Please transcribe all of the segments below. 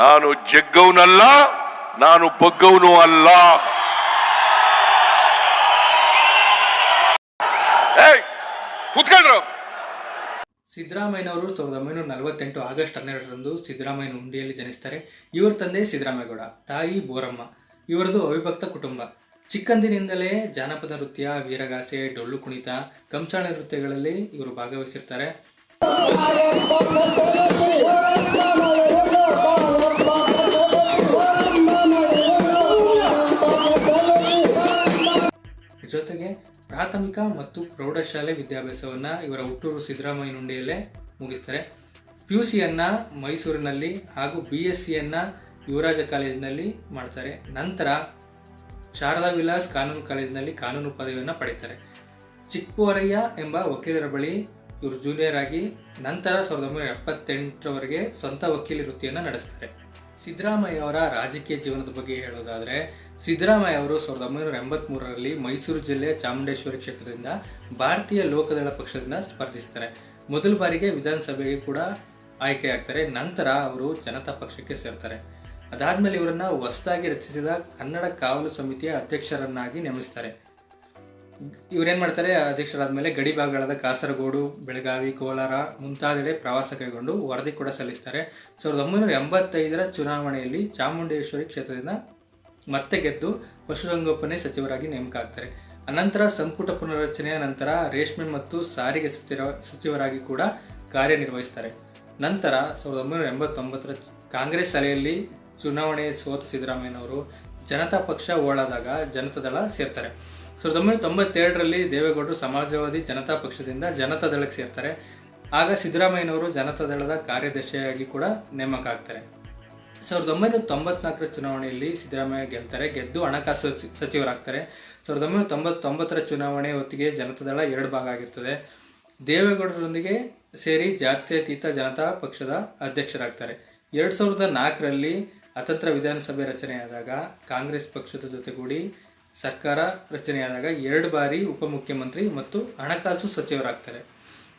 ನಾನು ಜಗ್ಗವನಲ್ಲ, ನಾನು ಬಗ್ಗವನು ಅಲ್ಲ. ಸಿದ್ದರಾಮಯ್ಯನವರು ಸಾವಿರದ ಒಂಬೈನೂರ ನಲವತ್ತೆಂಟು ಆಗಸ್ಟ್ ಹನ್ನೆರಡರಂದು ಸಿದ್ದರಾಮಯ್ಯನ ಹುಂಡಿಯಲ್ಲಿ ಜನಿಸ್ತಾರೆ ಇವರ ತಂದೆ ಸಿದ್ದರಾಮೇಗೌಡ ತಾಯಿ ಬೋರಮ್ಮ. ಇವರದು ಅವಿಭಕ್ತ ಕುಟುಂಬ. ಚಿಕ್ಕಂದಿನಿಂದಲೇ ಜಾನಪದ ನೃತ್ಯ, ವೀರಗಾಸೆ, ಡೊಳ್ಳು ಕುಣಿತ, ಕಂಸಾಳ ನೃತ್ಯಗಳಲ್ಲಿ ಇವರು ಭಾಗವಹಿಸಿರ್ತಾರೆ. ಪ್ರಾಥಮಿಕ ಮತ್ತು ಪ್ರೌಢಶಾಲೆ ವಿದ್ಯಾಭ್ಯಾಸವನ್ನು ಇವರ ಹುಟ್ಟೂರು ಸಿದ್ದರಾಮಯ್ಯ ಹುಂಡಿಯಲ್ಲೇ ಮುಗಿಸ್ತಾರೆ. ಪಿ ಯು ಸಿಯನ್ನು ಮೈಸೂರಿನಲ್ಲಿ ಹಾಗೂ ಬಿ ಎಸ್ ಸಿಯನ್ನು ಯುವರಾಜ ಕಾಲೇಜಿನಲ್ಲಿ ಮಾಡ್ತಾರೆ. ನಂತರ ಶಾರದಾ ವಿಲಾಸ್ ಕಾನೂನು ಕಾಲೇಜಿನಲ್ಲಿ ಕಾನೂನು ಪದವಿಯನ್ನು ಪಡೀತಾರೆ. ಚಿಕ್ಕುವರಯ್ಯ ಎಂಬ ವಕೀಲರ ಬಳಿ ಇವರು ಜೂನಿಯರ್ ಆಗಿ ನಂತರ ಸಾವಿರದ ಒಂಬೈನೂರ ಎಪ್ಪತ್ತೆಂಟರವರೆಗೆ ಸ್ವಂತ ವಕೀಲಿ ವೃತ್ತಿಯನ್ನು ನಡೆಸ್ತಾರೆ. ಸಿದ್ದರಾಮಯ್ಯ ಅವರ ರಾಜಕೀಯ ಜೀವನದ ಬಗ್ಗೆ ಹೇಳೋದಾದರೆ ಸಿದ್ದರಾಮಯ್ಯ ಅವರು ಸಾವಿರದ ಒಂಬೈನೂರ ಎಂಬತ್ಮೂರರಲ್ಲಿ ಮೈಸೂರು ಜಿಲ್ಲೆಯ ಚಾಮುಂಡೇಶ್ವರಿ ಕ್ಷೇತ್ರದಿಂದ ಭಾರತೀಯ ಲೋಕದಳ ಪಕ್ಷದಿಂದ ಸ್ಪರ್ಧಿಸ್ತಾರೆ. ಮೊದಲ ಬಾರಿಗೆ ವಿಧಾನಸಭೆಗೆ ಕೂಡ ಆಯ್ಕೆಯಾಗ್ತಾರೆ ನಂತರ ಅವರು ಜನತಾ ಪಕ್ಷಕ್ಕೆ ಸೇರ್ತಾರೆ. ಅದಾದಮೇಲೆ ಇವರನ್ನು ಹೊಸದಾಗಿ ರಚಿಸಿದ ಕನ್ನಡ ಕಾವಲು ಸಮಿತಿಯ ಅಧ್ಯಕ್ಷರನ್ನಾಗಿ ನೇಮಿಸ್ತಾರೆ. ಇವರೇನ್ ಮಾಡ್ತಾರೆ, ಅಧ್ಯಕ್ಷರಾದ್ಮೇಲೆ ಗಡಿ ಭಾಗಗಳಾದ ಕಾಸರಗೋಡು, ಬೆಳಗಾವಿ, ಕೋಲಾರ ಮುಂತಾದೆಡೆ ಪ್ರವಾಸ ಕೈಗೊಂಡು ವರದಿ ಕೂಡ ಸಲ್ಲಿಸ್ತಾರೆ. ಸಾವಿರದ ಒಂಬೈನೂರ ಎಂಬತ್ತೈದರ ಚುನಾವಣೆಯಲ್ಲಿ ಚಾಮುಂಡೇಶ್ವರಿ ಕ್ಷೇತ್ರದಿಂದ ಮತ್ತೆ ಗೆದ್ದು ಪಶುಸಂಗೋಪನೆ ಸಚಿವರಾಗಿ ನೇಮಕ ಆಗ್ತಾರೆ ಅನಂತರ ಸಂಪುಟ ಪುನರ್ರಚನೆಯ ನಂತರ ರೇಷ್ಮೆ ಮತ್ತು ಸಾರಿಗೆ ಸಚಿವ, ಸಚಿವರಾಗಿ ಕೂಡ ಕಾರ್ಯನಿರ್ವಹಿಸ್ತಾರೆ. ನಂತರ ಸಾವಿರದ ಒಂಬೈನೂರ ಎಂಬತ್ತೊಂಬತ್ತರ ಕಾಂಗ್ರೆಸ್ ಅಲೆಯಲ್ಲಿ ಚುನಾವಣೆ ಸೋತ ಸಿದ್ದರಾಮಯ್ಯನವರು ಜನತಾ ಪಕ್ಷ ಓಳಾದಾಗ ಜನತಾದಳ ಸೇರ್ತಾರೆ. ಸಾವಿರದ ಒಂಬೈನೂರ ತೊಂಬತ್ತೆರಡರಲ್ಲಿ ದೇವೇಗೌಡರು ಸಮಾಜವಾದಿ ಜನತಾ ಪಕ್ಷದಿಂದ ಜನತಾ ದಳಕ್ಕೆ ಸೇರ್ತಾರೆ. ಆಗ ಸಿದ್ದರಾಮಯ್ಯನವರು ಜನತಾದಳದ ಕಾರ್ಯದರ್ಶಿಯಾಗಿ ಕೂಡ ನೇಮಕ ಆಗ್ತಾರೆ ಸಾವಿರದ ಒಂಬೈನೂರ ತೊಂಬತ್ನಾಲ್ಕರ ಚುನಾವಣೆಯಲ್ಲಿ ಸಿದ್ದರಾಮಯ್ಯ ಗೆಲ್ತಾರೆ, ಗೆದ್ದು ಹಣಕಾಸು ಸಚಿವರಾಗ್ತಾರೆ. ಸಾವಿರದ ಒಂಬೈನೂರ ತೊಂಬತ್ತೊಂಬತ್ತರ ಚುನಾವಣೆ ಹೊತ್ತಿಗೆ ಜನತಾದಳ ಎರಡು ಭಾಗ ಆಗಿರ್ತದೆ. ದೇವೇಗೌಡರೊಂದಿಗೆ ಸೇರಿ ಜಾತ್ಯತೀತ ಜನತಾ ಪಕ್ಷದ ಅಧ್ಯಕ್ಷರಾಗ್ತಾರೆ. ಎರಡು ಸಾವಿರದ ನಾಲ್ಕರಲ್ಲಿ ಅತಂತ್ರ ವಿಧಾನಸಭೆ ರಚನೆಯಾದಾಗ ಕಾಂಗ್ರೆಸ್ ಪಕ್ಷದ ಜೊತೆಗೂಡಿ ಸರ್ಕಾರ ರಚನೆಯಾದಾಗ ಎರಡು ಬಾರಿ ಉಪಮುಖ್ಯಮಂತ್ರಿ ಮತ್ತು ಹಣಕಾಸು ಸಚಿವರಾಗ್ತಾರೆ.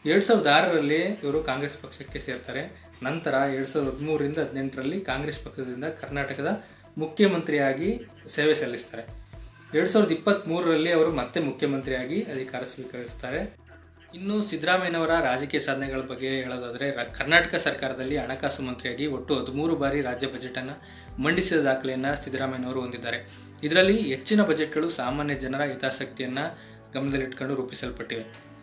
ಎರಡು ಸಾವಿರದ ಆರರಲ್ಲಿ ಇವರು ಕಾಂಗ್ರೆಸ್ ಪಕ್ಷಕ್ಕೆ ಸೇರ್ತಾರೆ. ನಂತರ ಎರಡು ಸಾವಿರದ ಹದಿಮೂರರಿಂದ ಹದಿನೆಂಟರಲ್ಲಿ ಕಾಂಗ್ರೆಸ್ ಪಕ್ಷದಿಂದ ಕರ್ನಾಟಕದ ಮುಖ್ಯಮಂತ್ರಿಯಾಗಿ ಸೇವೆ ಸಲ್ಲಿಸ್ತಾರೆ. ಎರಡು ಸಾವಿರದ ಇಪ್ಪತ್ತ್ಮೂರರಲ್ಲಿ ಅವರು ಮತ್ತೆ ಮುಖ್ಯಮಂತ್ರಿಯಾಗಿ ಅಧಿಕಾರ ಸ್ವೀಕರಿಸ್ತಾರೆ. ಇನ್ನು ಸಿದ್ದರಾಮಯ್ಯನವರ ರಾಜಕೀಯ ಸಾಧನೆಗಳ ಬಗ್ಗೆ ಹೇಳೋದಾದರೆ ಕರ್ನಾಟಕ ಸರ್ಕಾರದಲ್ಲಿ ಹಣಕಾಸು ಮಂತ್ರಿಯಾಗಿ ಒಟ್ಟು ಹದಿಮೂರು ಬಾರಿ ರಾಜ್ಯ ಬಜೆಟನ್ನು ಮಂಡಿಸಿದ ದಾಖಲೆಯನ್ನು ಸಿದ್ದರಾಮಯ್ಯನವರು ಹೊಂದಿದ್ದಾರೆ. ಇದರಲ್ಲಿ ಹೆಚ್ಚಿನ ಬಜೆಟ್ಗಳು ಸಾಮಾನ್ಯ ಜನರ ಹಿತಾಸಕ್ತಿಯನ್ನು ಗಮನದಲ್ಲಿಟ್ಕೊಂಡು ರೂಪಿಸಲ್ಪಟ್ಟಿವೆ.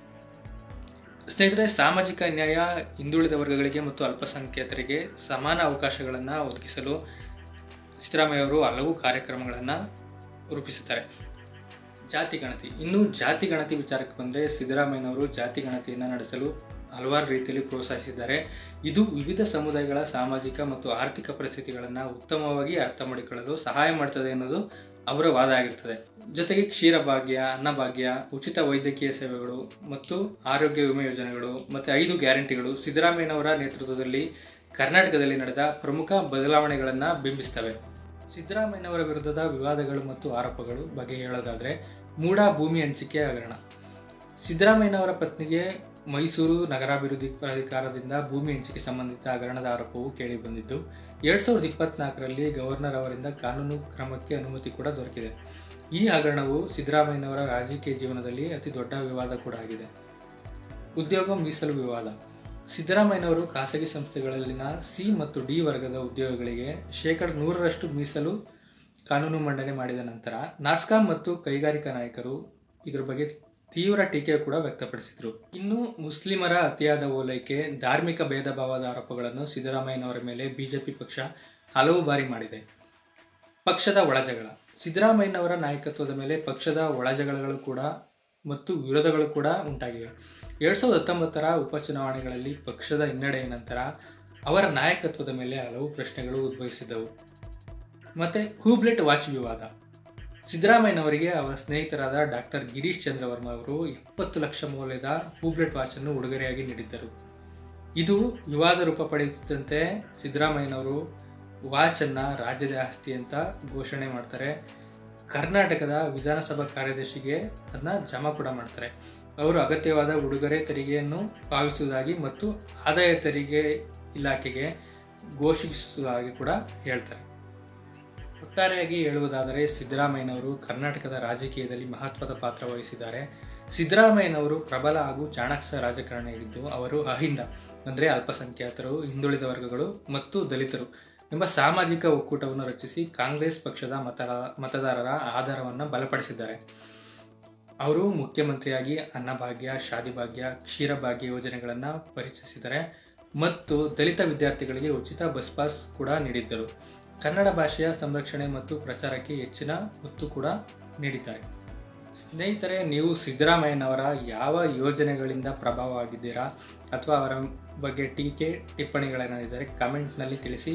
ಸ್ನೇಹಿತರೆ, ಸಾಮಾಜಿಕ ನ್ಯಾಯ ಹಿಂದುಳಿದ ವರ್ಗಗಳಿಗೆ ಮತ್ತು ಅಲ್ಪಸಂಖ್ಯಾತರಿಗೆ ಸಮಾನ ಅವಕಾಶಗಳನ್ನು ಒದಗಿಸಲು ಸಿದ್ದರಾಮಯ್ಯ ಅವರು ಹಲವು ಕಾರ್ಯಕ್ರಮಗಳನ್ನು ರೂಪಿಸುತ್ತಾರೆ. ಜಾತಿ ಗಣತಿ. ಇನ್ನು ಜಾತಿ ಗಣತಿ ವಿಚಾರಕ್ಕೆ ಬಂದರೆ ಸಿದ್ದರಾಮಯ್ಯನವರು ಜಾತಿ ಗಣತಿಯನ್ನು ನಡೆಸಲು ಹಲವಾರು ರೀತಿಯಲ್ಲಿ ಪ್ರೋತ್ಸಾಹಿಸಿದ್ದಾರೆ. ಇದು ವಿವಿಧ ಸಮುದಾಯಗಳ ಸಾಮಾಜಿಕ ಮತ್ತು ಆರ್ಥಿಕ ಪರಿಸ್ಥಿತಿಗಳನ್ನು ಉತ್ತಮವಾಗಿ ಅರ್ಥ ಮಾಡಿಕೊಳ್ಳಲು ಸಹಾಯ ಮಾಡ್ತದೆ ಅನ್ನೋದು ಅವರ ವಾದ ಆಗಿರ್ತದೆ. ಜೊತೆಗೆ ಕ್ಷೀರಭಾಗ್ಯ, ಅನ್ನಭಾಗ್ಯ, ಉಚಿತ ವೈದ್ಯಕೀಯ ಸೇವೆಗಳು ಮತ್ತು ಆರೋಗ್ಯ ವಿಮೆ ಯೋಜನೆಗಳು ಮತ್ತು ಐದು ಗ್ಯಾರಂಟಿಗಳು ಸಿದ್ದರಾಮಯ್ಯನವರ ನೇತೃತ್ವದಲ್ಲಿ ಕರ್ನಾಟಕದಲ್ಲಿ ನಡೆದ ಪ್ರಮುಖ ಬದಲಾವಣೆಗಳನ್ನು ಬಿಂಬಿಸ್ತವೆ. ಸಿದ್ದರಾಮಯ್ಯನವರ ವಿರುದ್ಧದ ವಿವಾದಗಳು ಮತ್ತು ಆರೋಪಗಳು ಬಗ್ಗೆ ಹೇಳೋದಾದರೆ ಮೂಡ ಭೂಮಿ ಹಂಚಿಕೆ ಹಗರಣ. ಸಿದ್ದರಾಮಯ್ಯನವರ ಪತ್ನಿಗೆ ಮೈಸೂರು ನಗರಾಭಿವೃದ್ಧಿ ಪ್ರಾಧಿಕಾರದಿಂದ ಭೂಮಿ ಹಂಚಿಕೆ ಸಂಬಂಧಿತ ಹಗರಣದ ಆರೋಪವು ಕೇಳಿಬಂದಿದ್ದು, ಎರಡು ಸಾವಿರದ ಇಪ್ಪತ್ನಾಲ್ಕರಲ್ಲಿ ಗವರ್ನರ್ ಅವರಿಂದ ಕಾನೂನು ಕ್ರಮಕ್ಕೆ ಅನುಮತಿ ಕೂಡ ದೊರಕಿದೆ. ಈ ಹಗರಣವು ಸಿದ್ದರಾಮಯ್ಯನವರ ರಾಜಕೀಯ ಜೀವನದಲ್ಲಿ ಅತಿ ದೊಡ್ಡ ವಿವಾದ ಕೂಡ ಆಗಿದೆ. ಉದ್ಯೋಗ ಮೀಸಲು ವಿವಾದ. ಸಿದ್ದರಾಮಯ್ಯನವರು ಖಾಸಗಿ ಸಂಸ್ಥೆಗಳಲ್ಲಿನ ಸಿ ಮತ್ತು ಡಿ ವರ್ಗದ ಉದ್ಯೋಗಗಳಿಗೆ ಶೇಕಡ ನೂರರಷ್ಟು ಮೀಸಲು ಕಾನೂನು ಮಂಡನೆ ಮಾಡಿದ ನಂತರ ನಾಸ್ಕಾಂ ಮತ್ತು ಕೈಗಾರಿಕಾ ನಾಯಕರು ಇದರ ಬಗ್ಗೆ ತೀವ್ರ ಟೀಕೆ ಕೂಡ ವ್ಯಕ್ತಪಡಿಸಿದರು. ಇನ್ನು ಮುಸ್ಲಿಮರ ಅತಿಯಾದ ಓಲೈಕೆ, ಧಾರ್ಮಿಕ ಭೇದ ಭಾವದ ಆರೋಪಗಳನ್ನು ಸಿದ್ದರಾಮಯ್ಯನವರ ಮೇಲೆ ಬಿಜೆಪಿ ಪಕ್ಷ ಹಲವು ಬಾರಿ ಮಾಡಿದೆ. ಪಕ್ಷದ ಒಳಜಗಳ. ಸಿದ್ದರಾಮಯ್ಯನವರ ನಾಯಕತ್ವದ ಮೇಲೆ ಪಕ್ಷದ ಒಳಜಗಳಗಳು ಕೂಡ ಮತ್ತು ವಿರೋಧಗಳು ಕೂಡ ಉಂಟಾಗಿವೆ. ಎರಡು ಸಾವಿರದ ಹತ್ತೊಂಬತ್ತರ ಉಪಚುನಾವಣೆಗಳಲ್ಲಿ ಪಕ್ಷದ ಹಿನ್ನಡೆಯ ನಂತರ ಅವರ ನಾಯಕತ್ವದ ಮೇಲೆ ಹಲವು ಪ್ರಶ್ನೆಗಳು ಉದ್ಭವಿಸಿದ್ದವು. ಮತ್ತು ಹೂಬ್ಲೆಟ್ ವಾಚ್ ವಿವಾದ. ಸಿದ್ದರಾಮಯ್ಯನವರಿಗೆ ಅವರ ಸ್ನೇಹಿತರಾದ ಡಾಕ್ಟರ್ ಗಿರೀಶ್ ಚಂದ್ರ ವರ್ಮ ಅವರು ಇಪ್ಪತ್ತು ಲಕ್ಷ ಮೌಲ್ಯದ ಹೂಬ್ಲೆಟ್ ವಾಚನ್ನು ಉಡುಗೊರೆಯಾಗಿ ನೀಡಿದ್ದರು. ಇದು ವಿವಾದ ರೂಪ ಪಡೆಯುತ್ತಿದ್ದಂತೆ ಸಿದ್ದರಾಮಯ್ಯನವರು ವಾಚನ್ನು ರಾಜ್ಯದ ಆಸ್ತಿ ಅಂತ ಘೋಷಣೆ ಮಾಡ್ತಾರೆ. ಕರ್ನಾಟಕದ ವಿಧಾನಸಭಾ ಕಾರ್ಯದರ್ಶಿಗೆ ಅದನ್ನ ಜಮಾ ಕೂಡ ಮಾಡ್ತಾರೆ. ಅವರು ಅಗತ್ಯವಾದ ಉಡುಗೊರೆ ತೆರಿಗೆಯನ್ನು ಪಾವತಿಸುವುದಾಗಿ ಮತ್ತು ಆದಾಯ ತೆರಿಗೆ ಇಲಾಖೆಗೆ ಘೋಷಿಸುವುದಾಗಿ ಕೂಡ ಹೇಳ್ತಾರೆ. ಒಟ್ಟಾರೆಯಾಗಿ ಹೇಳುವುದಾದರೆ ಸಿದ್ದರಾಮಯ್ಯನವರು ಕರ್ನಾಟಕದ ರಾಜಕೀಯದಲ್ಲಿ ಮಹತ್ವದ ಪಾತ್ರ ವಹಿಸಿದ್ದಾರೆ. ಸಿದ್ದರಾಮಯ್ಯನವರು ಪ್ರಬಲ ಹಾಗೂ ಚಾಣಾಕ್ಷ ರಾಜಕಾರಣಿಯಾಗಿದ್ದು ಅವರು ಅಹಿಂದ, ಅಂದರೆ ಅಲ್ಪಸಂಖ್ಯಾತರು, ಹಿಂದುಳಿದ ವರ್ಗಗಳು ಮತ್ತು ದಲಿತರು ಎಂಬ ಸಾಮಾಜಿಕ ಒಕ್ಕೂಟವನ್ನು ರಚಿಸಿ ಕಾಂಗ್ರೆಸ್ ಪಕ್ಷದ ಮತ ಮತದಾರರ ಆಧಾರವನ್ನು ಬಲಪಡಿಸಿದ್ದಾರೆ. ಅವರು ಮುಖ್ಯಮಂತ್ರಿಯಾಗಿ ಅನ್ನಭಾಗ್ಯ, ಶಾದಿಭಾಗ್ಯ, ಕ್ಷೀರಭಾಗ್ಯ ಯೋಜನೆಗಳನ್ನು ಪರಿಚಯಿಸಿದ್ದಾರೆ ಮತ್ತು ದಲಿತ ವಿದ್ಯಾರ್ಥಿಗಳಿಗೆ ಉಚಿತ ಬಸ್ ಪಾಸ್ ಕೂಡ ನೀಡಿದ್ದರು. ಕನ್ನಡ ಭಾಷೆಯ ಸಂರಕ್ಷಣೆ ಮತ್ತು ಪ್ರಚಾರಕ್ಕೆ ಹೆಚ್ಚಿನ ಒತ್ತು ಕೂಡ ನೀಡಿದ್ದಾರೆ. ಸ್ನೇಹಿತರೆ, ನೀವು ಸಿದ್ದರಾಮಯ್ಯನವರ ಯಾವ ಯೋಜನೆಗಳಿಂದ ಪ್ರಭಾವ ಆಗಿದ್ದೀರಾ ಅಥವಾ ಅವರ ಬಗ್ಗೆ ಟೀಕೆ ಟಿಪ್ಪಣಿಗಳೇನಾದಿದ್ದರೆ ಕಮೆಂಟ್ನಲ್ಲಿ ತಿಳಿಸಿ.